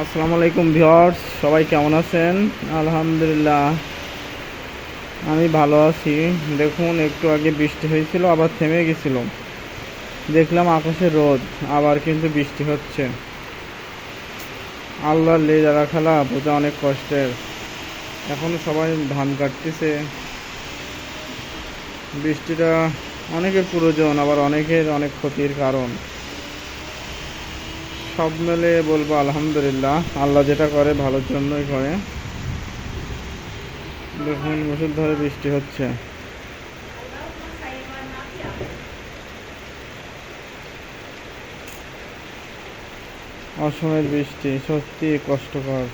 আসসালামু আলাইকুম ভিউয়ার্স, সবাই কেমন আছেন? আলহামদুলিল্লাহ, আমি ভালো আছি। দেখুন, একটু আগে বৃষ্টি হয়েছিল, আবার থেমে গেছিল। দেখলাম আকাশে রোদ, আবার কিন্তু বৃষ্টি হচ্ছে। আল্লাহর লে যারা খেলা বোঝা অনেক কষ্টের। এখন সবাই ধান কাটতেছে। বৃষ্টিটা অনেকের প্রয়োজন, আবার অনেকের অনেক ক্ষতির কারণ। সব মেলে বলব আলহামদুলিল্লাহ। আল্লাহ যেটা করে ভালোর জন্যই করে। দেখুন ধরে বৃষ্টি হচ্ছে। অসময়ের বৃষ্টি সত্যি কষ্টকর।